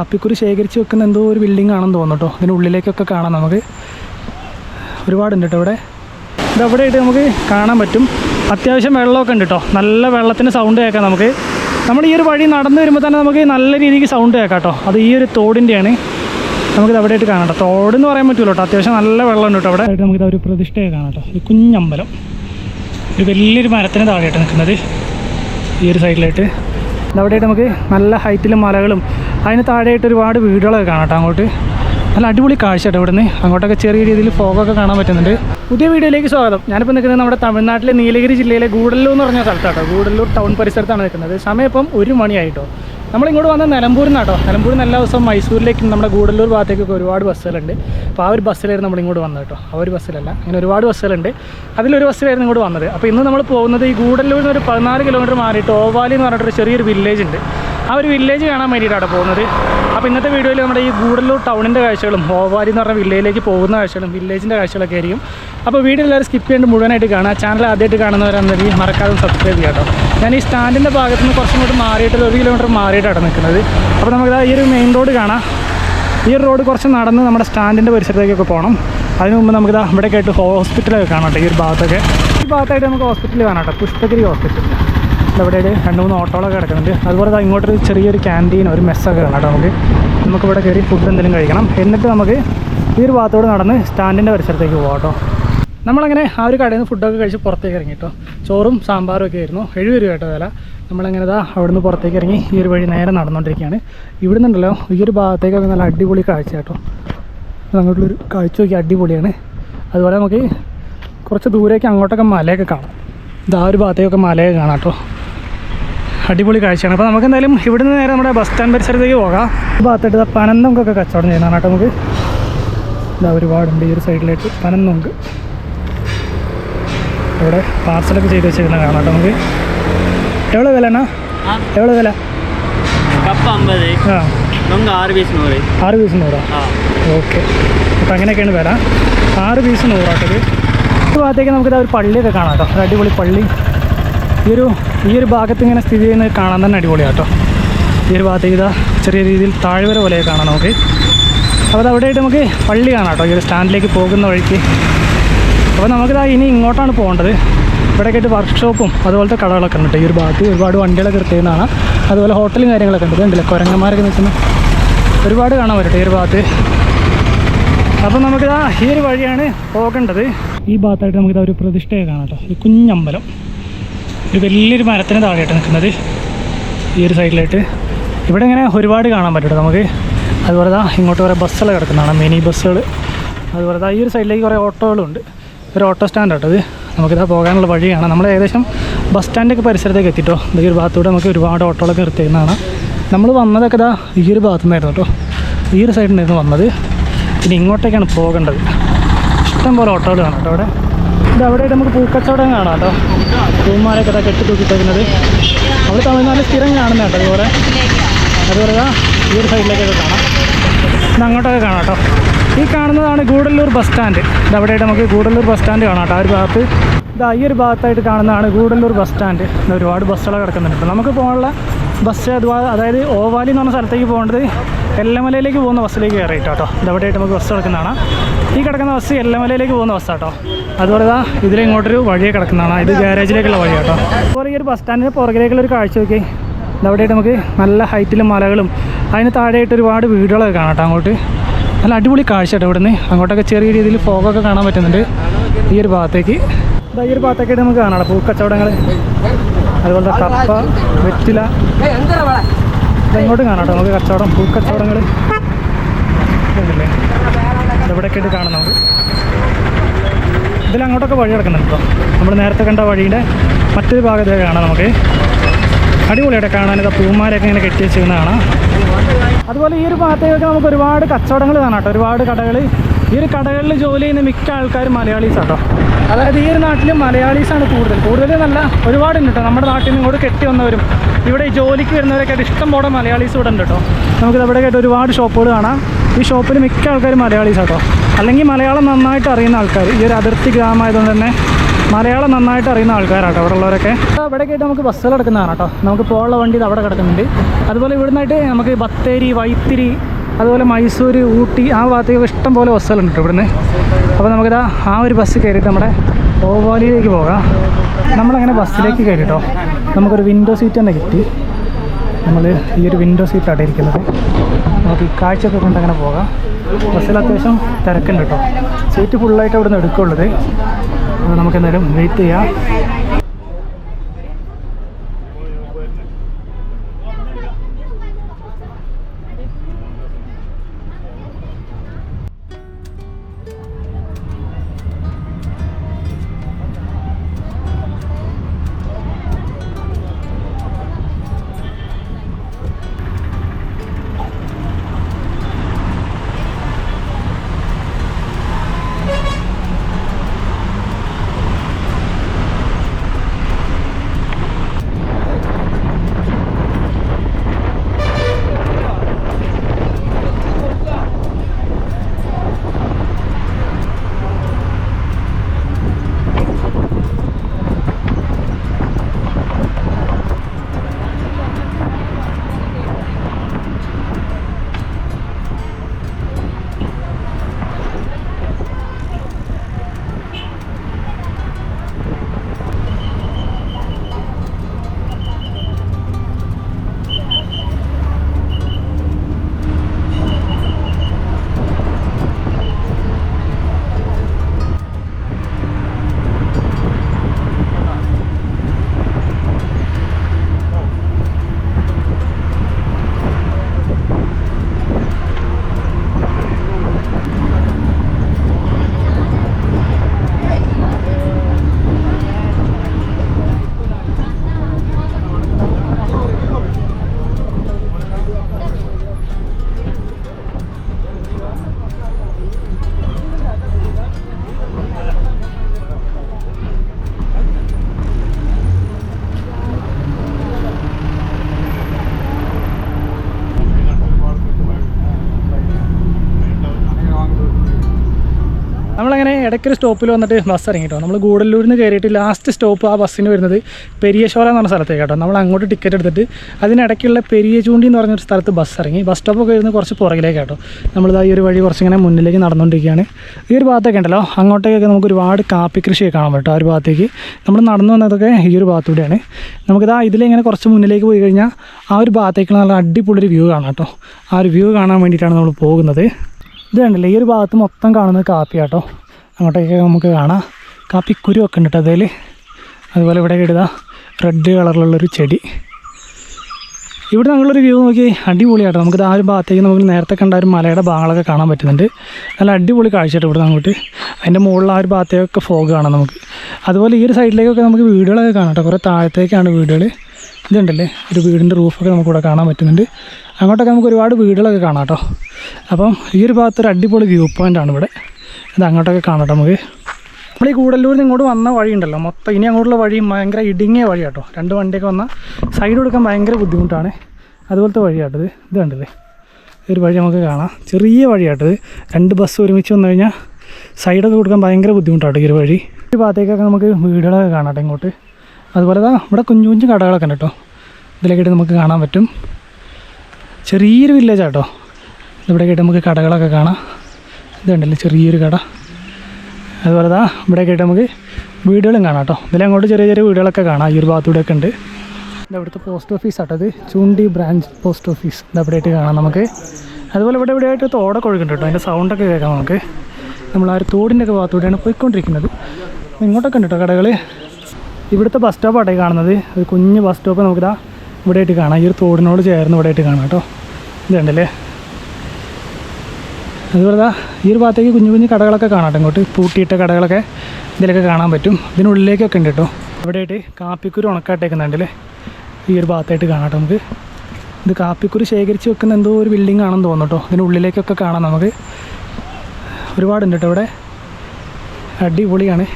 കാപ്പിക്കുരു ശേഖരിച്ച് വെക്കുന്ന എന്തോ ഒരു ബിൽഡിംഗ് ആണെന്ന് തോന്നുന്നു കേട്ടോ ഇതിന്റെ ഉള്ളിലേക്കൊക്കെ കാണാം നമുക്ക്. ഒരുപാടുണ്ട് കേട്ടോ ഇവിടെ. ഇത് അവിടെ ആയിട്ട് നമുക്ക് കാണാൻ പറ്റും. അത്യാവശ്യം വെള്ളമൊക്കെ ഉണ്ട് കേട്ടോ നല്ല വെള്ളത്തിന്റെ സൗണ്ട് കേൾക്കാം നമുക്ക്. നമ്മൾ ഈ ഒരു വഴി നടന്നു വരുമ്പോൾ തന്നെ നമുക്ക് നല്ല രീതിക്ക് സൗണ്ട് കേൾക്കാം കേട്ടോ അത് ഈ ഒരു തോടിന്റെയാണ് നമുക്കിത് അവിടെ ആയിട്ട് കാണാം കേട്ടോ തോടെന്ന് പറയാൻ പറ്റുമല്ലോ കേട്ടോ അത്യാവശ്യം നല്ല വെള്ളമുണ്ട് കേട്ടോ അവിടെ ആയിട്ട് നമുക്കിത് ഒരു പ്രതിഷ്ഠയൊക്കെ കാണാം കേട്ടോ ഒരു കുഞ്ഞമ്പലം. ഒരു വലിയൊരു മരത്തിന് താഴെയായിട്ട് നിൽക്കുന്നത് ഈ ഒരു സൈഡിലായിട്ട് അവിടെയായിട്ട് നമുക്ക് നല്ല ഹൈറ്റിലും മലകളും അതിന് താഴെയായിട്ട് ഒരുപാട് വീടുകളൊക്കെ കാണാം അങ്ങോട്ട്. നല്ല അടിപൊളി കാഴ്ച കേട്ടോ ഇവിടുന്ന്. അങ്ങോട്ടൊക്കെ ചെറിയ രീതിയിൽ ഫോഗൊക്കെ കാണാൻ പറ്റുന്നുണ്ട്. പുതിയ വീഡിയോയിലേക്ക് സ്വാഗതം. ഞാനിപ്പോൾ നിൽക്കുന്നത് നമ്മുടെ തമിഴ്നാട്ടിലെ നീലഗിരി ജില്ലയിലെ ഗൂഡല്ലൂർ എന്ന് പറഞ്ഞ സ്ഥലത്താട്ടോ. ഗൂഡല്ലൂർ ടൗൺ പരിസരത്താണ് നിൽക്കുന്നത്. സമയം ഇപ്പം ഒരു മണിയായിട്ടോ. നമ്മളിങ്ങോട്ട് വന്ന നിലമ്പൂരിൽ നിന്നാട്ടോ നിലമ്പൂരിൽ നിന്ന് എല്ലാ ദിവസവും മൈസൂരിലേക്കും നമ്മുടെ ഗൂഡല്ലൂർ ഭാഗത്തേക്കൊക്കെ ഒരുപാട് ബസ്സുകളുണ്ട്. അപ്പോൾ ആ ഒരു ബസ്സിലായിരുന്നു നമ്മളിങ്ങോട്ട് വന്നത് കേട്ടോ ആ ഒരു ബസ്സിലല്ല. അങ്ങനെ ഒരുപാട് ബസ്സുകളുണ്ട്. അതിലൊരു ബസ്സിലായിരുന്നു ഇങ്ങോട്ട് വന്നത്. അപ്പോൾ ഇന്ന് നമ്മൾ പോകുന്നത് ഈ ഗൂഡല്ലൂരിൽ നിന്ന് ഒരു പതിനാല് കിലോമീറ്റർ മാറിയിട്ട് ഓവാലി എന്ന് പറഞ്ഞിട്ടൊരു ചെറിയൊരു വില്ലേജ് ഉണ്ട്. ആ ഒരു വില്ലേജ് കാണാൻ വേണ്ടിയിട്ടാണ് പോകുന്നത്. അപ്പോൾ ഇന്നത്തെ വീഡിയോയിൽ നമ്മുടെ ഈ ഗൂഡല്ലൂർ ടൗണിന്റെ കാഴ്ചകളും ഓവാലി എന്ന് പറഞ്ഞ വില്ലേജിലേക്ക് പോകുന്ന കാഴ്ചകളും വില്ലേജിന്റെ കാഴ്ചകളൊക്കെ ആയിരിക്കും. അപ്പോൾ വീഡിയോ എല്ലാവരും സ്കിപ്പ് ചെയ്യേണ്ട മുഴുവനായിട്ട് കാണാം ചാനൽ ആദ്യമായിട്ട് കാണുന്നവരാണെന്നുണ്ടെങ്കിൽ മറക്കാതെ സബ്സ്ക്രൈബ് ചെയ്യാം കേട്ടോ ഞാൻ ഈ സ്റ്റാൻഡിന്റെ ഭാഗത്ത് നിന്ന് കുറച്ചും കൂടി മാറിയിട്ട് ഒരു കിലോമീറ്റർ മാറിയിട്ടാണ് നിൽക്കുന്നത്. അപ്പോൾ നമുക്ക് ഈ ഒരു മെയിൻ റോഡ് കാണാം. ഈ റോഡ് കുറച്ച് നടന്ന് നമ്മുടെ സ്റ്റാൻഡിന്റെ പരിസരത്തേക്കൊക്കെ പോകണം. അതിന് മുമ്പ് നമുക്ക് ഇതാ ഇവിടെ കേട്ട് ഹോസ്പിറ്റലൊക്കെ കാണാം ഈ ഒരു ഭാഗത്തൊക്കെ. ഈ ഭാഗത്തായിട്ട് നമുക്ക് ഹോസ്പിറ്റൽ കാണാം കേട്ടോ. പുഷ്പഗിരി ഹോസ്പിറ്റൽ ഇവിടെ രണ്ട് മൂന്ന് ഓട്ടോകളൊക്കെ കിടക്കുന്നുണ്ട്. അതുപോലെ ഇങ്ങോട്ടൊരു ചെറിയൊരു ക്യാന്റീൻ ഒരു മെസ്സൊക്കെ കാണാം കേട്ടോ നമുക്ക്. ഇവിടെ കയറി ഫുഡ് എന്തെങ്കിലും കഴിക്കണം. എന്നിട്ട് നമുക്ക് ഈ ഒരു ഭാഗത്തോട് നടന്ന് സ്റ്റാൻഡിന്റെ പരിസരത്തേക്ക് പോകാം കേട്ടോ. നമ്മളങ്ങനെ ആ ഒരു കടയിൽ നിന്ന് ഫുഡൊക്കെ കഴിച്ച് പുറത്തേക്ക് ഇറങ്ങി കേട്ടോ ചോറും സാമ്പാറും ഒക്കെ ആയിരുന്നു. എഴുപത് രൂപ കേട്ടോ വില. നമ്മളങ്ങനെ ഇതാ അവിടെ നിന്ന് പുറത്തേക്ക് ഇറങ്ങി ഈ ഒരു വഴി നേരെ നടന്നുകൊണ്ടിരിക്കുകയാണ്. ഇവിടെ നിന്നുണ്ടല്ലോ ഈ ഒരു ഭാഗത്തേക്കൊക്കെ നല്ല അടിപൊളി കാഴ്ച കേട്ടോ. അങ്ങോട്ടുള്ളൊരു കാഴ്ച നോക്കി അടിപൊളിയാണ്. അതുപോലെ നമുക്ക് കുറച്ച് ദൂരേക്ക് അങ്ങോട്ടൊക്കെ മലയൊക്കെ കാണാം. ഇതാ ഒരു ഭാഗത്തേക്കൊക്കെ മലയൊക്കെ കാണാം കേട്ടോ. അടിപൊളി കാഴ്ചയാണ്. അപ്പോൾ നമുക്ക് എന്തായാലും ഇവിടെ നിന്ന് നേരെ നമ്മുടെ ബസ് സ്റ്റാൻഡ് പരിസരത്തേക്ക് പോകാം. ഈ ഭാഗത്തായിട്ട് പനന്തൊക്കെ കച്ചവടം ചെയ്യുന്നതാണ് കേട്ടോ നമുക്ക്. ഇതാ ഒരുപാടുണ്ട് ഈ ഒരു സൈഡിലായിട്ട് പനന്നൊങ്ക്. ഇവിടെ പാർസലൊക്കെ ചെയ്ത് വെച്ചിരുന്ന കാണാം നമുക്ക്. എവിടെ വിലണ്ണാ എവിടെ വില? ആറ് പീസ് നൂറാ. ഓക്കെ അപ്പം അങ്ങനെയൊക്കെയാണ് വില. ആറ് പീസ് നൂറാട്ടത്. ഈ ഭാഗത്തേക്ക് നമുക്കിത് ഒരു പള്ളിയൊക്കെ കാണാം കേട്ടോ. അടിപൊളി പള്ളി. ഈ ഒരു ഈ ഒരു ഭാഗത്ത് ഇങ്ങനെ സ്ഥിതി ചെയ്യുന്നത് കാണാൻ തന്നെ അടിപൊളിയാണ് കേട്ടോ. ഈ ഒരു ഭാഗത്തേക്ക് ഇതാ ചെറിയ രീതിയിൽ താഴ്വര പോലെയൊക്കെ കാണാം നമുക്ക്. അപ്പോൾ അത് അവിടെയായിട്ട് നമുക്ക് പള്ളി കാണാം കേട്ടോ. ഈ ഒരു സ്റ്റാൻഡിലേക്ക് പോകുന്ന വഴിക്ക്. അപ്പോൾ നമുക്കിതാ ഇനി ഇങ്ങോട്ടാണ് പോകേണ്ടത്. ഇവിടെയൊക്കെ വർക്ക്ഷോപ്പും അതുപോലത്തെ കടകളൊക്കെ ഉണ്ട് ഈ ഒരു ഭാഗത്ത് ഒരുപാട് വണ്ടികളൊക്കെ കിട്ടിയതാണ് അതുപോലെ ഹോട്ടലും കാര്യങ്ങളൊക്കെ ഉണ്ട്. ഇതുണ്ടല്ലേ കുരങ്ങന്മാരൊക്കെ നിൽക്കുന്ന. ഒരുപാട് കാണാൻ പറ്റും ഈ ഒരു ഭാഗത്ത്. അപ്പം ആ ഈ ഒരു വഴിയാണ് പോകേണ്ടത്. ഈ ഭാഗത്തായിട്ട് നമുക്കിതാ ഒരു പ്രതിഷ്ഠയെ കാണാം ഈ കുഞ്ഞമ്പലം. ഒരു വലിയൊരു മരത്തിന് താഴെയായിട്ട് നിൽക്കുന്നത് ഈ ഒരു സൈഡിലായിട്ട് ഇവിടെ ഇങ്ങനെ ഒരുപാട് കാണാൻ പറ്റും നമുക്ക്. അതുപോലെ ഇങ്ങോട്ട് കുറേ ബസ്സുകൾ കിടക്കുന്നതാണ്. മിനി ബസ്സുകൾ അതുപോലെ ഈ ഒരു സൈഡിലേക്ക് കുറേ ഓട്ടോകളുണ്ട് ഒരു ഓട്ടോ സ്റ്റാൻഡ് ഇത്. നമുക്കിതാ പോകാനുള്ള വഴിയാണ്. നമ്മൾ ഏകദേശം ബസ് സ്റ്റാൻഡൊക്കെ പരിസരത്തേക്ക് എത്തിട്ടോ. ഈ ഒരു ഭാഗത്തൂടെ നമുക്ക് ഒരുപാട് ഓട്ടോകളൊക്കെ നിർത്തിയിരുന്നതാണ് നമ്മൾ വന്നതൊക്കെ ഇതാ ഈ ഒരു ഭാഗത്തു നിന്നായിരുന്നു കേട്ടോ. ഈ ഒരു സൈഡിൽ നിന്നായിരുന്നു വന്നത്. ഇനി ഇങ്ങോട്ടേക്കാണ് പോകേണ്ടത്. ഇഷ്ടംപോലെ ഓട്ടോകൾ കാണാം കേട്ടോ അവിടെ. ഇത് അവിടെ നമുക്ക് പൂക്കച്ചവടം കാണാം കേട്ടോ. പൂമാരൊക്കെ ഇതാ കെട്ടി തൂക്കിത്തേക്കുന്നത് അവിടെ തമിഴ്നാട്ടിൽ സ്ഥിരം കാണുന്ന കേട്ടോ അതുപോലെ അതുപോലെ ഈ ഒരു സൈഡിലേക്കൊക്കെ കാണാം. അങ്ങോട്ടൊക്കെ കാണാം കേട്ടോ. ഈ കാണുന്നതാണ് ഗൂഡല്ലൂർ ബസ് സ്റ്റാൻഡ്. ഇത് അവിടെയായിട്ട് നമുക്ക് ഗൂഡല്ലൂർ ബസ് സ്റ്റാൻഡ് കാണാം കേട്ടോ. ആ ഒരു ഭാഗത്ത് ഇതാ ഈ ഒരു ഭാഗത്തായിട്ട് കാണുന്നതാണ് ഗൂഡല്ലൂർ ബസ് സ്റ്റാൻഡ്. ഒരുപാട് ബസ്സുകൾ കിടക്കുന്നുണ്ട്. നമുക്ക് പോകാനുള്ള ബസ് അതായത് ഓവാലി എന്ന് പറഞ്ഞ സ്ഥലത്തേക്ക് പോകേണ്ടത് എല്ലമലയിലേക്ക് പോകുന്ന ബസ്സിലേക്ക് കയറിയിട്ട് കേട്ടോ. ഇതവിടെയായിട്ട് നമുക്ക് ബസ് കിടക്കുന്നതാണ് ഈ കിടക്കുന്ന ബസ് എല്ലമലയിലേക്ക് പോകുന്ന ബസ്സാട്ടോ അതുപോലെ ഇതാ ഇതിലിങ്ങോട്ടൊരു വഴിയെ കിടക്കുന്നതാണ് ഇത് ഗാരേജിലേക്കുള്ള വഴി കേട്ടോ. അതുപോലെ ഈ ഒരു ബസ് സ്റ്റാൻഡിന്റെ പുറകിലേക്കുള്ള ഒരു കാഴ്ച നോക്കി ഇതവിടെയായിട്ട് നമുക്ക് നല്ല ഹൈറ്റിലും മലകളും അതിന് താഴെയായിട്ട് ഒരുപാട് വീടുകളൊക്കെ കാണാം കേട്ടോ അങ്ങോട്ട്. നല്ല അടിപൊളി കാഴ്ച കേട്ടോ ഇവിടുന്ന്. അങ്ങോട്ടൊക്കെ ചെറിയ രീതിയിൽ ഫോഗൊക്കെ കാണാൻ പറ്റുന്നുണ്ട്. ഈ ഒരു ഭാഗത്തേക്ക്. ഈ ഒരു ഭാഗത്തേക്കായിട്ട് നമുക്ക് കാണാം പൂക്കച്ചവടങ്ങൾ അതുപോലെ കപ്പ വെറ്റില. ഇതെങ്ങോട്ട് കാണാം നമുക്ക് കച്ചവടം പൂക്കച്ചവടങ്ങൾ കച്ചവടങ്ങൾ ഇതെവിടെയൊക്കെ ആയിട്ട് കാണാം നമുക്ക്. ഇതിൽ അങ്ങോട്ടൊക്കെ വഴി കിടക്കുന്നുണ്ട് കേട്ടോ നമ്മൾ നേരത്തെ കണ്ട വഴിയുടെ മറ്റൊരു ഭാഗത്തേക്ക് കാണാം നമുക്ക്. അടിപൊളിയായിട്ട് കാണാനത് പൂമാരൊക്കെ ഇങ്ങനെ കെട്ടി വെച്ചിരുന്നതാണ് അതുപോലെ ഈ ഒരു ഭാഗത്തേക്ക് നമുക്ക് ഒരുപാട് കച്ചവടങ്ങൾ കാണാം കേട്ടോ. ഒരുപാട് കടകൾ. ഈ ഒരു കടകളിൽ ജോലി ചെയ്യുന്ന മിക്ക ആൾക്കാരും മലയാളീസ് കേട്ടോ. അതായത് ഈ ഒരു നാട്ടിൽ മലയാളീസാണ് കൂടുതൽ. കൂടുതൽ നല്ല ഒരുപാടുണ്ട് കേട്ടോ. നമ്മുടെ നാട്ടിൽ നിന്ന് ഇങ്ങോട്ട് കെട്ടി വന്നവരും ഇവിടെ ഈ ജോലിക്ക് വരുന്നവരൊക്കെ ഇഷ്ടം പോലെ മലയാളീസ് ഇവിടെ ഉണ്ട് കേട്ടോ. നമുക്ക് ഇവിടെ കേട്ട് ഒരുപാട് ഷോപ്പുകൾ കാണാം. ഈ ഷോപ്പിൽ മിക്ക ആൾക്കാരും മലയാളീസ് കേട്ടോ. അല്ലെങ്കിൽ മലയാളം നന്നായിട്ട് അറിയുന്ന ആൾക്കാർ. ഈ ഒരു അതിർത്തി ഗ്രാമമായതുകൊണ്ട് തന്നെ മലയാളം നന്നായിട്ട് അറിയുന്ന ആൾക്കാരാട്ടോ അവിടെ ഉള്ളവരൊക്കെ ഇവിടെ ആയിട്ട് നമുക്ക് ബസ്സുകൾ കിടക്കുന്നതാണ് കേട്ടോ. നമുക്ക് പോകാനുള്ള വണ്ടി ഇത് അവിടെ കിടക്കുന്നുണ്ട്. അതുപോലെ ഇവിടുന്നായിട്ട് നമുക്ക് ബത്തേരി വൈത്തിരി അതുപോലെ മൈസൂർ ഊട്ടി ആ ഭാഗത്തേക്ക് ഇഷ്ടം പോലെ ബസ്സുകളുണ്ട് ഇവിടുന്ന്. അപ്പോൾ നമുക്കിതാ ആ ഒരു ബസ് കയറിയിട്ട് നമ്മുടെ ഓവാലിയിലേക്ക് പോകാം. നമ്മളങ്ങനെ ബസ്സിലേക്ക് കയറിട്ടോ നമുക്കൊരു വിൻഡോ സീറ്റ് തന്നെ കിട്ടി. നമ്മൾ ഈ ഒരു വിൻഡോ സീറ്റാണ് ഇരിക്കുന്നത്. നമുക്ക് ഈ കാഴ്ചയൊക്കെ കൊണ്ടങ്ങനെ പോകാം. ബസ്സിൽ അത്യാവശ്യം തിരക്കുണ്ട് കേട്ടോ. സീറ്റ് ഫുള്ളായിട്ട് അവിടെ നിന്ന് എടുക്കുള്ളത് നമുക്ക് എന്തായാലും വെയിറ്റ് ചെയ്യാം. ഇടയ്ക്കൊരു സ്റ്റോപ്പിൽ വന്നിട്ട് ബസ് ഇറങ്ങി കേട്ടോ നമ്മൾ ഗൂഡല്ലൂരിൽ നിന്ന് കയറിയിട്ട് ലാസ്റ്റ് സ്റ്റോപ്പ് ആ ബസ്സിന് വരുന്നത് പെരിയശോല എന്ന് പറഞ്ഞ സ്ഥലത്തേക്ക് കേട്ടോ. നമ്മൾ അങ്ങോട്ട് ടിക്കറ്റ് എടുത്തിട്ട് അതിനിടയ്ക്കുള്ള പെരിയ ചൂണ്ടി എന്ന് പറഞ്ഞൊരു സ്ഥലത്ത് ബസ് ഇറങ്ങി. ബസ് സ്റ്റോപ്പൊക്കെ വരുന്നത് കുറച്ച് പുറകിലേക്ക് കേട്ടോ. നമ്മളിതാ ഈ ഒരു വഴി കുറച്ചിങ്ങനെ മുന്നിലേക്ക് നടന്നുകൊണ്ടിരിക്കുകയാണ് ഈ ഒരു ഭാഗത്തൊക്കെ ഉണ്ടല്ലോ. അങ്ങോട്ടേക്കൊക്കെ നമുക്ക് ഒരുപാട് കാപ്പി കൃഷിയൊക്കെ കാണാൻ പറ്റും ആ ഒരു ഭാഗത്തേക്ക്. നമ്മൾ നടന്നു വന്നതൊക്കെ ഈ ഒരു ഭാഗത്തൂടെയാണ് നമുക്കിതാ ഇതിലിങ്ങനെ കുറച്ച് മുന്നിലേക്ക് പോയി കഴിഞ്ഞാൽ ആ ഒരു ഭാഗത്തേക്കുള്ള നല്ല അടിപൊളി ഒരു വ്യൂ കാണാം കേട്ടോ. ആ ഒരു വ്യൂ കാണാൻ വേണ്ടിയിട്ടാണ് നമ്മൾ പോകുന്നത്. ഇത് കണ്ടില്ലേ? ഈ ഒരു ഭാഗത്ത് മൊത്തം കാണുന്നത് കാപ്പി കേട്ടോ. അങ്ങോട്ടേക്ക് നമുക്ക് കാണാം. കാപ്പി കുരു ഒക്കെ ഉണ്ട് കേട്ടോ അതിൽ അതുപോലെ ഇവിടെ ഇടുക റെഡ് കളറിലുള്ളൊരു ചെടി. ഇവിടെ നമ്മളൊരു വ്യൂ നോക്കി അടിപൊളിയാട്ടോ. നമുക്കിത് ആ ഒരു ഭാഗത്തേക്ക് നമുക്ക് നേരത്തെ കണ്ട ഒരു മലയുടെ ഭാഗങ്ങളൊക്കെ കാണാൻ പറ്റുന്നുണ്ട്. നല്ല അടിപൊളി കാഴ്ചയായിട്ട് ഇവിടെ അങ്ങോട്ട്. അതിന്റെ മുകളിൽ ആ ഒരു ഭാഗത്തേക്കൊക്കെ ഫോഗ് കാണാം നമുക്ക്. അതുപോലെ ഈ ഒരു സൈഡിലേക്കൊക്കെ നമുക്ക് വീടുകളൊക്കെ കാണാം കേട്ടോ. കുറേ താഴത്തേക്കാണ് വീടുകൾ ഇതുണ്ടല്ലേ? ഒരു വീടിന്റെ റൂഫൊക്കെ നമുക്കിവിടെ കാണാൻ പറ്റുന്നുണ്ട്. അങ്ങോട്ടൊക്കെ നമുക്ക് ഒരുപാട് വീടുകളൊക്കെ കാണാം കേട്ടോ. അപ്പം ഈ ഒരു ഭാഗത്തൊരു അടിപൊളി വ്യൂ പോയിന്റാണ് ഇവിടെ. ഇത് അങ്ങോട്ടൊക്കെ കാണട്ടെ നമുക്ക്. നമ്മൾ ഈ കൂടല്ലൂരിൽ ഇങ്ങോട്ട് വന്ന വഴി ഉണ്ടല്ലോ മൊത്തം ഇനി അങ്ങോട്ടുള്ള വഴി ഭയങ്കര ഇടുങ്ങിയ വഴി കേട്ടോ രണ്ട് വണ്ടിയൊക്കെ വന്നാൽ സൈഡ് കൊടുക്കാൻ ഭയങ്കര ബുദ്ധിമുട്ടാണ്. അതുപോലത്തെ വഴിയാട്ടത് ഇത്. കണ്ടില്ലേ? ഒരു വഴി നമുക്ക് കാണാം. ചെറിയ വഴിയാട്ടത് രണ്ട് ബസ് ഒരുമിച്ച് വന്നു കഴിഞ്ഞാൽ സൈഡൊക്കെ കൊടുക്കാൻ ഭയങ്കര ബുദ്ധിമുട്ടാണ് ഈ ഒരു വഴി. ഈ ഭാഗത്തേക്കൊക്കെ നമുക്ക് വീടുകളൊക്കെ കാണാം ഇങ്ങോട്ട്. അതുപോലെ തന്നെ ഇവിടെ കുഞ്ഞു കുഞ്ഞു കടകളൊക്കെ ഉണ്ട് കേട്ടോ. ഇതിലേക്കിട്ട് നമുക്ക് കാണാൻ പറ്റും. ചെറിയൊരു വില്ലേജാട്ടോ കേട്ട് നമുക്ക് കടകളൊക്കെ കാണാം. ഇതുണ്ടല്ലേ ചെറിയൊരു കട. അതുപോലെ ദാ ഇവിടെയൊക്കെയായിട്ട് നമുക്ക് വീടുകളും കാണാം കേട്ടോ. ഇതിലങ്ങോട്ട് ചെറിയ ചെറിയ വീടുകളൊക്കെ കാണാം. ഈ ഒരു ഭാഗത്തൂടെയൊക്കെ ഉണ്ട്. ഇത് അവിടുത്തെ പോസ്റ്റ് ഓഫീസ് ആട്ടോ ഇത്. ചൂണ്ടി ബ്രാഞ്ച് പോസ്റ്റ് ഓഫീസ് ഇത് അവിടെയായിട്ട് കാണാം നമുക്ക്. അതുപോലെ ഇവിടെ ഇവിടെയായിട്ട് തോടൊക്കെ ഒഴുകുന്നുണ്ട് കേട്ടോ. അതിന്റെ സൗണ്ടൊക്കെ കേൾക്കാം നമുക്ക്. നമ്മൾ ആ ഒരു തോടിന്റെ ഒക്കെ ഭാഗത്തൂടെയാണ് പോയിക്കൊണ്ടിരിക്കുന്നത്. ഇങ്ങോട്ടൊക്കെ ഉണ്ട് കേട്ടോ കടകൾ ഇവിടുത്തെ ബസ് സ്റ്റോപ്പാട്ടെ കാണുന്നത്. ഒരു കുഞ്ഞ് ബസ് സ്റ്റോപ്പ് നമുക്കിതാ ഇവിടെയായിട്ട് കാണാം. ഈ ഒരു തോടിനോട് ചേർന്ന് ഇവിടെയായിട്ട് കാണാം കേട്ടോ. ഇതുണ്ടല്ലേ അതുപോലെ ഈ ഒരു ഭാഗത്തേക്ക് കുഞ്ഞു കുഞ്ഞു കടകളൊക്കെ കാണാം ഇങ്ങോട്ട് പൂട്ടിയിട്ട കടകളൊക്കെ ഇതിലൊക്കെ കാണാൻ പറ്റും. ഇതിനുള്ളിലേക്കൊക്കെ ഉണ്ട് കേട്ടോ. ഇവിടെയായിട്ട് കാപ്പിക്കുരു ഉണക്കാട്ടേക്കുന്നുണ്ടല്ലേ? ഈ ഒരു ഭാഗത്തായിട്ട് കാണാം നമുക്ക്. ഇത് കാപ്പിക്കുരു ശേഖരിച്ച് വെക്കുന്ന എന്തോ ഒരു ബിൽഡിംഗ് ആണെന്ന് തോന്നുന്നു കേട്ടോ. ഇതിനുള്ളിലേക്കൊക്കെ കാണാം നമുക്ക്. ഒരുപാടുണ്ട് കേട്ടോ ഇവിടെ. അടിപൊളിയാണ്.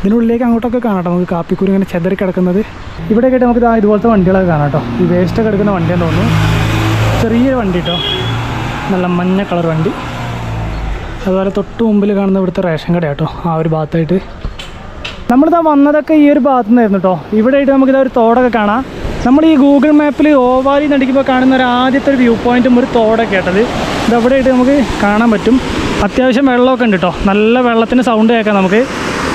ഇതിനുള്ളിലേക്ക് അങ്ങോട്ടൊക്കെ കാണാം നമുക്ക് കാപ്പിക്കുരു ഇങ്ങനെ ചെതറി കിടക്കുന്നത്. ഇവിടെ കേട്ടോ നമുക്ക് ഇതാ ഇതുപോലത്തെ വണ്ടികളൊക്കെ കാണാം കേട്ടോ. ഈ വേസ്റ്റൊക്കെ എടുക്കുന്ന വണ്ടിയാന്ന് തോന്നുന്നു. ചെറിയൊരു വണ്ടി കേട്ടോ. നല്ല മഞ്ഞ കളർ വണ്ടി. അതുപോലെ തൊട്ട് മുമ്പിൽ കാണുന്ന ഇവിടുത്തെ റേഷൻ കട കേട്ടോ ആ ഒരു ഭാഗത്തായിട്ട്. നമ്മളിതാ വന്നതൊക്കെ ഈ ഒരു ഭാഗത്തു നിന്നായിരുന്നു കേട്ടോ ഇവിടെ ആയിട്ട് നമുക്കിതാ ഒരു തോടൊക്കെ കാണാം. നമ്മൾ ഈ ഗൂഗിൾ മാപ്പിൽ ഓവാലി നടിക്കുമ്പോൾ കാണുന്ന ഒരു ആദ്യത്തെ ഒരു വ്യൂ പോയിന്റും ഒരു തോടൊക്കെ കേട്ടത് ഇതവിടെ ആയിട്ട് നമുക്ക് കാണാൻ പറ്റും. അത്യാവശ്യം വെള്ളമൊക്കെ ഉണ്ട് കേട്ടോ നല്ല വെള്ളത്തിന്റെ സൗണ്ട് കേൾക്കാം നമുക്ക്.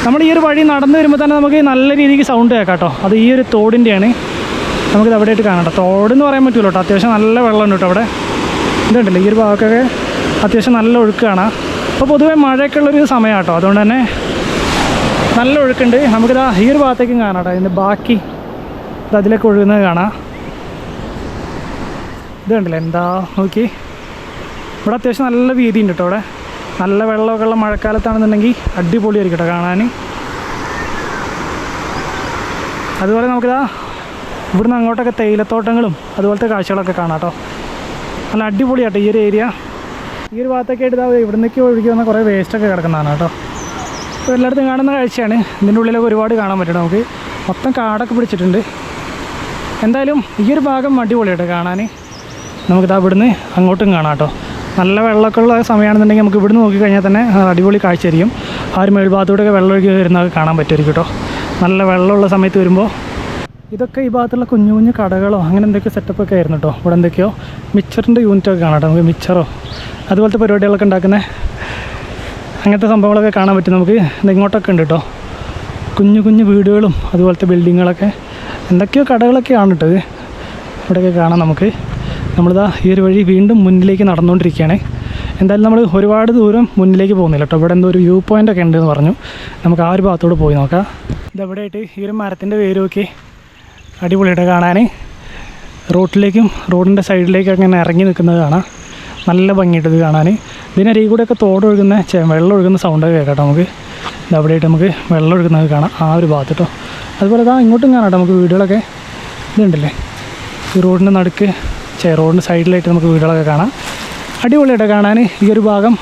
നമ്മൾ ഈ ഒരു വഴി നടന്നു വരുമ്പോൾ തന്നെ നമുക്ക് നല്ല രീതിക്ക് സൗണ്ട് കേൾക്കാം കേട്ടോ അത് ഈ ഒരു തോടിന്റെയാണ് നമുക്കിത് അവിടെ ആയിട്ട് കാണാം കേട്ടോ തോടെന്ന് പറയാൻ പറ്റുമല്ലോ കേട്ടോ അത്യാവശ്യം നല്ല വെള്ളമുണ്ട് കേട്ടോ അവിടെ. ഇതുണ്ടല്ലോ ഈ ഒരു ഭാഗമൊക്കെ അത്യാവശ്യം നല്ല ഒഴുക്കാണ്. അപ്പോൾ പൊതുവേ മഴയൊക്കെ ഉള്ളൊരു സമയം കേട്ടോ അതുകൊണ്ട് തന്നെ നല്ല ഒഴുക്കുണ്ട്. നമുക്കിതാ ഈ ഒരു ഭാഗത്തേക്കും കാണാം കേട്ടോ ഇതിന്റെ ബാക്കി അതിലേക്ക് ഒഴുകുന്നത് കാണാം. ഇതുണ്ടല്ലോ എന്താ നോക്കി. ഇവിടെ അത്യാവശ്യം നല്ല വീതി ഉണ്ട് കേട്ടോ ഇവിടെ. നല്ല വെള്ളമൊക്കെ ഉള്ള മഴക്കാലത്താണെന്നുണ്ടെങ്കിൽ അടിപൊളിയായിരിക്കും കേട്ടോ കാണാൻ. അതുപോലെ നമുക്കിതാ ഇവിടുന്ന് അങ്ങോട്ടൊക്കെ തേയിലത്തോട്ടങ്ങളും അതുപോലത്തെ കാഴ്ചകളൊക്കെ കാണാം കേട്ടോ നല്ല അടിപൊളിയാട്ടോ ഈ ഒരു ഏരിയ ഈ ഒരു ഭാഗത്തൊക്കെ ഇതാ ഇവിടുന്നേക്ക് ഒഴുകി വന്ന കുറേ വേസ്റ്റൊക്കെ കിടക്കുന്നതാണ് കേട്ടോ. ഇപ്പോൾ എല്ലായിടത്തും കാണുന്ന കാഴ്ചയാണ്. ഇതിന്റെ ഉള്ളിലൊക്കെ ഒരുപാട് കാണാൻ പറ്റും നമുക്ക്. മൊത്തം കാടൊക്കെ പിടിച്ചിട്ടുണ്ട്. എന്തായാലും ഈ ഒരു ഭാഗം അടിപൊളിയാട്ടോ കാണാൻ. നമുക്കിതാ ഇവിടുന്ന് അങ്ങോട്ടും കാണാം കേട്ടോ. നല്ല വെള്ളമൊക്കെ ഉള്ള സമയമാണെന്നുണ്ടെങ്കിൽ നമുക്ക് ഇവിടുന്ന് നോക്കിക്കഴിഞ്ഞാൽ തന്നെ അടിപൊളി കാഴ്ചയായിരിക്കും. ആ ഒരു മേൽഭാഗത്തൂടെയൊക്കെ വെള്ളം ഒഴുകി വരുന്നതൊക്കെ കാണാൻ പറ്റുമായിരിക്കും കേട്ടോ. നല്ല വെള്ളമുള്ള സമയത്ത് വരുമ്പോൾ ഇതൊക്കെ ഈ ഭാഗത്തുള്ള കുഞ്ഞു കുഞ്ഞു കടകളോ അങ്ങനെ എന്തൊക്കെയോ സെറ്റപ്പൊക്കെ ആയിരുന്നു കേട്ടോ ഇവിടെ എന്തൊക്കെയോ മിച്ചറിന്റെ യൂണിറ്റൊക്കെ കാണാം നമുക്ക് മിച്ചറോ അതുപോലത്തെ പരിപാടികളൊക്കെ ഉണ്ടാക്കുന്നത് അങ്ങനത്തെ സംഭവങ്ങളൊക്കെ കാണാൻ പറ്റും നമുക്ക്. ഇങ്ങോട്ടൊക്കെ ഉണ്ട് കേട്ടോ കുഞ്ഞു കുഞ്ഞു വീടുകളും അതുപോലത്തെ ബിൽഡിങ്ങുകളൊക്കെ എന്തൊക്കെയോ കടകളൊക്കെയാണ് കേട്ടോ ഇത്. ഇവിടെയൊക്കെ കാണാം നമുക്ക്. നമ്മളിതാ ഈ ഒരു വഴി വീണ്ടും മുന്നിലേക്ക് നടന്നുകൊണ്ടിരിക്കുകയാണ്. എന്തായാലും നമ്മൾ ഒരുപാട് ദൂരം മുന്നിലേക്ക് പോകുന്നില്ല കേട്ടോ ഇവിടെ എന്തോ ഒരു വ്യൂ പോയിന്റ് ഒക്കെ ഉണ്ടെന്ന് പറഞ്ഞു. നമുക്ക് ആ ഒരു ഭാഗത്തോട് പോയി നോക്കാം. ഇതെവിടെയായിട്ട്? ഈ ഒരു മരത്തിന്റെ പേരൊക്കെ അടിപൊളിയായിട്ട് കാണാൻ. റോട്ടിലേക്കും റോഡിന്റെ സൈഡിലേക്കും അങ്ങനെ ഇറങ്ങി നിൽക്കുന്നത് കാണാം. നല്ല ഭംഗിയിട്ടത് ഇത് കാണാൻ. ഇതിനരികിൽ കൂടെയൊക്കെ തോടൊഴുകുന്ന വെള്ളം ഒഴുകുന്ന സൗണ്ടൊക്കെ കേൾക്കാം നമുക്ക്. ഇത് അവിടെയായിട്ട് നമുക്ക് വെള്ളം ഒഴുകുന്നത് കാണാം ആ ഒരു ഭാഗത്ത് കേട്ടോ അതുപോലെ ഇതാ ഇങ്ങോട്ടും കാണാം നമുക്ക് വീടുകളൊക്കെ. ഇതുണ്ടല്ലേ? ഈ റോഡിന്റെ നടുക്ക് ചേ റോഡിന്റെ സൈഡിലായിട്ട് നമുക്ക് വീടുകളൊക്കെ കാണാം. അടിപൊളിയായിട്ട് കാണാൻ. ഈ ഒരു ഭാഗം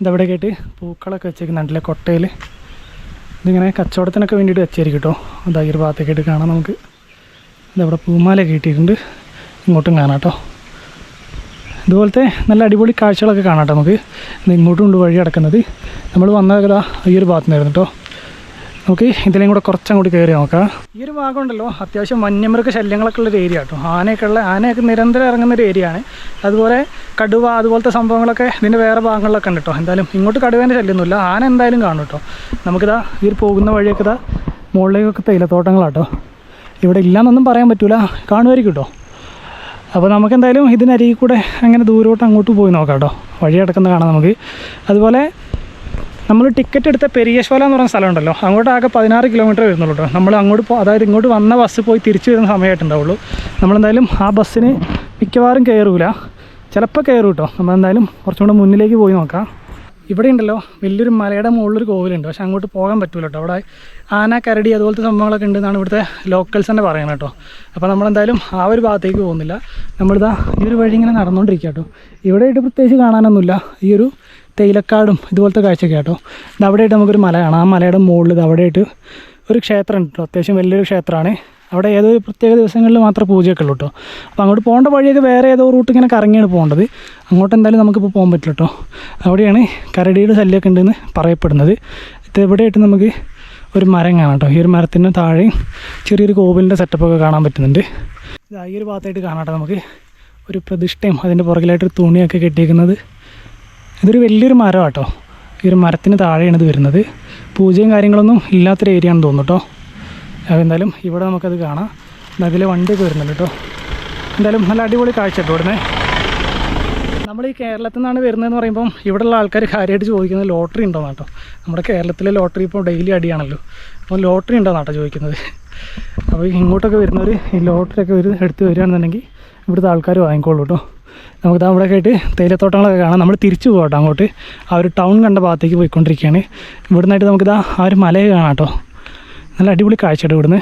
ഇതവിടെ കേട്ട് പൂക്കളൊക്കെ വെച്ചേക്കുന്നുണ്ടല്ലേ കൊട്ടയിൽ. ഇതിങ്ങനെ കച്ചവടത്തിനൊക്കെ വേണ്ടിയിട്ട് വെച്ചായിരിക്കും കേട്ടോ അതാ ഈ ഒരു ഭാഗത്തേക്കായിട്ട് കാണാം നമുക്ക്. ഇതവിടെ പൂമാല കിട്ടിയിട്ടുണ്ട്. ഇങ്ങോട്ടും കാണാം കേട്ടോ. ഇതുപോലത്തെ നല്ല അടിപൊളി കാഴ്ചകളൊക്കെ കാണാം കേട്ടോ നമുക്ക്. ഇങ്ങോട്ടും ഉണ്ട് വഴി അടക്കുന്നത് നമ്മൾ വന്നത് ഈ ഒരു ഭാഗത്തു നിന്നായിരുന്നു കേട്ടോ. നമുക്ക് ഇതിലേയും കൂടെ കുറച്ചങ്ങോട്ട് കയറി നോക്കാം. ഈ ഒരു ഭാഗം ഉണ്ടല്ലോ. അത്യാവശ്യം വന്യമൃഗ ശല്യങ്ങളൊക്കെ ഉള്ളൊരു ഏരിയ കേട്ടോ. ആനയൊക്കെ ഉള്ള ആനയൊക്കെ നിരന്തരം ഇറങ്ങുന്ന ഒരു ഏരിയ ആണ്. അതുപോലെ കടുവ അതുപോലത്തെ സംഭവങ്ങളൊക്കെ ഇതിന്റെ വേറെ ഭാഗങ്ങളിലൊക്കെ ഉണ്ട് കേട്ടോ. എന്തായാലും ഇങ്ങോട്ട് കടുവേന്റെ ശല്യമൊന്നുമില്ല ആന എന്തായാലും കാണും കേട്ടോ. നമുക്കിതാ ഈ പോകുന്ന വഴിയൊക്കെ ഇതാ മുകളിലേക്കൊക്കെ തേയിലത്തോട്ടങ്ങളാട്ടോ ഇവിടെ ഇല്ലയെന്നൊന്നും പറയാൻ പറ്റൂല. കാണുമായിരിക്കും കേട്ടോ അപ്പോൾ നമുക്ക് എന്തായാലും ഇതിനരികിൽ കൂടെ അങ്ങനെ ദൂരോട്ട് അങ്ങോട്ട് പോയി നോക്കാം കേട്ടോ. വഴി കിടക്കുന്ന കാണാം നമുക്ക്. അതുപോലെ നമ്മൾ ടിക്കറ്റ് എടുത്ത പെരിയശ്വല എന്ന് പറയുന്ന സ്ഥലമുണ്ടല്ലോ. അങ്ങോട്ട് ആകെ പതിനാറ് കിലോമീറ്റർ വരുന്നുള്ളൂ കേട്ടോ. നമ്മൾ അങ്ങോട്ട് അതായത് ഇങ്ങോട്ട് വന്ന ബസ് പോയി തിരിച്ചു വരുന്ന സമയമായിട്ടുണ്ടാവുള്ളൂ. നമ്മളെന്തായാലും ആ ബസ്സിന് മിക്കവാറും കയറൂല ചിലപ്പോൾ കയറും കേട്ടോ നമ്മളെന്തായാലും കുറച്ചും കൂടെ മുന്നിലേക്ക് പോയി നോക്കാം. ഇവിടെ ഉണ്ടല്ലോ വലിയൊരു മലയുടെ മുകളിലൊരു കോവിലുണ്ട്. പക്ഷെ അങ്ങോട്ട് പോകാൻ പറ്റൂല കേട്ടോ അവിടെ ആന കരടി അതുപോലത്തെ സംഭവങ്ങളൊക്കെ ഉണ്ടെന്നാണ് ഇവിടുത്തെ ലോക്കൽസ് തന്നെ പറയുന്നത് കേട്ടോ. അപ്പോൾ നമ്മളെന്തായാലും ആ ഒരു ഭാഗത്തേക്ക് പോകുന്നില്ല. നമ്മളിതാ ഈ ഒരു വഴി ഇങ്ങനെ നടന്നുകൊണ്ടിരിക്കുക കേട്ടോ. ഇവിടെ ആയിട്ട് പ്രത്യേകിച്ച് കാണാനൊന്നുമില്ല. ഈ ഒരു തേയിലക്കാടും ഇതുപോലത്തെ കാഴ്ചയൊക്കെ കേട്ടോ. ഇത് അവിടെയായിട്ട് നമുക്കൊരു മല കാണാം ആ മലയുടെ മുകളിൽ ഇത് അവിടെയായിട്ട് ഒരു ക്ഷേത്രം കേട്ടോ. അത്യാവശ്യം വലിയൊരു ക്ഷേത്രമാണ്. അവിടെ ഏതോ പ്രത്യേക ദിവസങ്ങളിൽ മാത്രമേ പൂജയൊക്കെ ഉള്ളൂ കേട്ടോ. അപ്പോൾ അങ്ങോട്ട് പോകേണ്ട വഴിയൊക്കെ വേറെ ഏതോ റൂട്ട് ഇങ്ങനെ കറങ്ങിയാണ് പോകേണ്ടത്. അങ്ങോട്ട് എന്തായാലും നമുക്കിപ്പോൾ പോകാൻ പറ്റില്ല കേട്ടോ. അവിടെയാണ് കരടിയുടെ ശല്യമൊക്കെ ഉണ്ടെന്ന് പറയപ്പെടുന്നത്. ഇത് എവിടെയായിട്ട് നമുക്ക് ഒരു മരം കാണാം കേട്ടോ. ഈ ഒരു മരത്തിന് താഴെയും ചെറിയൊരു കോവിലിന്റെ സെറ്റപ്പൊക്കെ കാണാൻ പറ്റുന്നുണ്ട്. ഈ ഒരു ഭാഗത്തായിട്ട് കാണാം നമുക്ക്. ഒരു പ്രതിഷ്ഠയും അതിന്റെ പുറകിലായിട്ടൊരു തുണിയൊക്കെ കെട്ടിയിരിക്കുന്നത് ഇതൊരു വലിയൊരു മരം കേട്ടോ. ഈ ഒരു മരത്തിന് താഴെയാണ് ഇത് വരുന്നത്. പൂജയും കാര്യങ്ങളൊന്നും ഇല്ലാത്തൊരു ഏരിയ ആണെന്ന് തോന്നുന്നു കേട്ടോ അപ്പോൾ ഇവിടെ നമുക്കത് കാണാം. അതിലെ വണ്ടിയൊക്കെ വരുന്നുണ്ട് കേട്ടോ എന്തായാലും നല്ല അടിപൊളി കാഴ്ച കേട്ടോ ഇവിടുന്ന്. നമ്മൾ ഈ കേരളത്തിൽ നിന്നാണ് വരുന്നതെന്ന് പറയുമ്പം ഇവിടെയുള്ള ആൾക്കാർ കാര്യമായിട്ട് ചോദിക്കുന്നത് ലോട്ടറി ഉണ്ടോ കേട്ടോ നമ്മുടെ കേരളത്തിലെ ലോട്ടറി ഇപ്പോൾ ഡെയിലി അടിയാണല്ലോ. അപ്പോൾ ലോട്ടറി ഉണ്ടോ കേട്ടോ ചോദിക്കുന്നത്. അപ്പോൾ ഇങ്ങോട്ടൊക്കെ വരുന്നവർ ഈ ലോട്ടറി ഒക്കെ എടുത്ത് വരികയാണെന്നുണ്ടെങ്കിൽ ഇവിടുത്തെ ആൾക്കാർ വാങ്ങിക്കോളൂ കേട്ടോ നമുക്ക് അവിടെ ആയിട്ട് തേയിലത്തോട്ടങ്ങളൊക്കെ കാണാം. നമ്മൾ തിരിച്ചു പോകട്ടോ അങ്ങോട്ട്. ആ ഒരു ടൗൺ കണ്ട ഭാഗത്തേക്ക് പോയിക്കൊണ്ടിരിക്കുകയാണ്. ഇവിടുന്നായിട്ട് നമുക്കിതാ ആ ഒരു മലയെ കാണാം കേട്ടോ നല്ല അടിപൊളി കാഴ്ചയുടെ ഇവിടുന്ന്.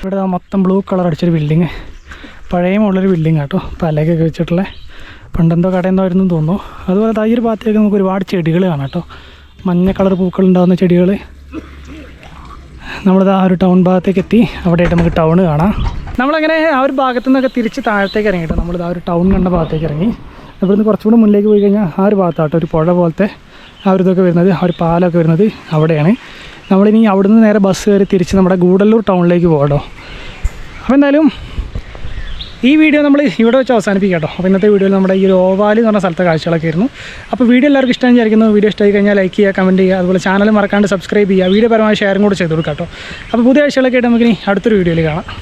ഇവിടെ മൊത്തം ബ്ലൂ കളർ അടിച്ചൊരു ബിൽഡിങ് പഴയ മുകളിലൊരു ബിൽഡിംഗ് കേട്ടോ പലകൊക്കെ വെച്ചിട്ടുള്ള. പണ്ടെന്തോ കടയെന്തോ ആയിരുന്നു തോന്നുന്നു. അതുപോലെ തൈര് ഭാഗത്തേക്ക് നമുക്ക് ഒരുപാട് ചെടികൾ കാണാം കേട്ടോ മഞ്ഞ കളർ പൂക്കൾ ഉണ്ടാകുന്ന ചെടികൾ നമ്മളിത് ആ ഒരു ടൗൺ ഭാഗത്തേക്ക് എത്തി അവിടെയായിട്ട് നമുക്ക് ടൗൺ കാണാം. നമ്മളങ്ങനെ ആ ഒരു ഭാഗത്തു നിന്നൊക്കെ തിരിച്ച് താഴത്തേക്ക് ഇറങ്ങി കേട്ടോ. നമ്മളിത് ആ ഒരു ടൗൺ കണ്ട ഭാഗത്തേക്ക് ഇറങ്ങി. ഇവിടുന്ന് കുറച്ചുകൂടെ മുന്നിലേക്ക് പോയി കഴിഞ്ഞാൽ ആ ഒരു ഭാഗത്താട്ടോ ഒരു പുഴ പോലത്തെ ആ ഒരു ഇതൊക്കെ വരുന്നത് ആ ഒരു പാലമൊക്കെ വരുന്നത് അവിടെയാണ്. നമ്മളിനി അവിടുന്ന് നേരെ ബസ് കയറി തിരിച്ച് നമ്മുടെ ഗൂഡല്ലൂർ ടൗണിലേക്ക് പോകട്ടോ അപ്പോൾ എന്തായാലും ഈ വീഡിയോ നമ്മൾ ഇവിടെ വെച്ച് അവസാനിപ്പിക്കാം അപ്പോൾ ഇന്നത്തെ വീഡിയോയിൽ നമ്മുടെ ഈ ഒരു ഓവാലി എന്ന് പറഞ്ഞ സ്ഥലത്തെ കാഴ്ചകളൊക്കെ ആയിരുന്നു. അപ്പോൾ വീഡിയോ എല്ലാവർക്കും ഇഷ്ടം വിചാരിക്കുന്നു. വീഡിയോ ഇഷ്ടമായി കഴിഞ്ഞാൽ ലൈക്ക് ചെയ്യുക കമന്റ് ചെയ്യുക അതുപോലെ ചാനൽ മറക്കാണ്ട് സബ്സ്ക്രൈബ് ചെയ്യുക. വീഡിയോ പരമായി ഷെയറും കൂടെ ചെയ്ത് കൊടുക്കാം കേട്ടോ. അപ്പോൾ പുതിയ ആഴ്ചകളൊക്കെ ആയിട്ട് നമുക്കിനി അടുത്തൊരു വീഡിയോയിൽ കാണാം.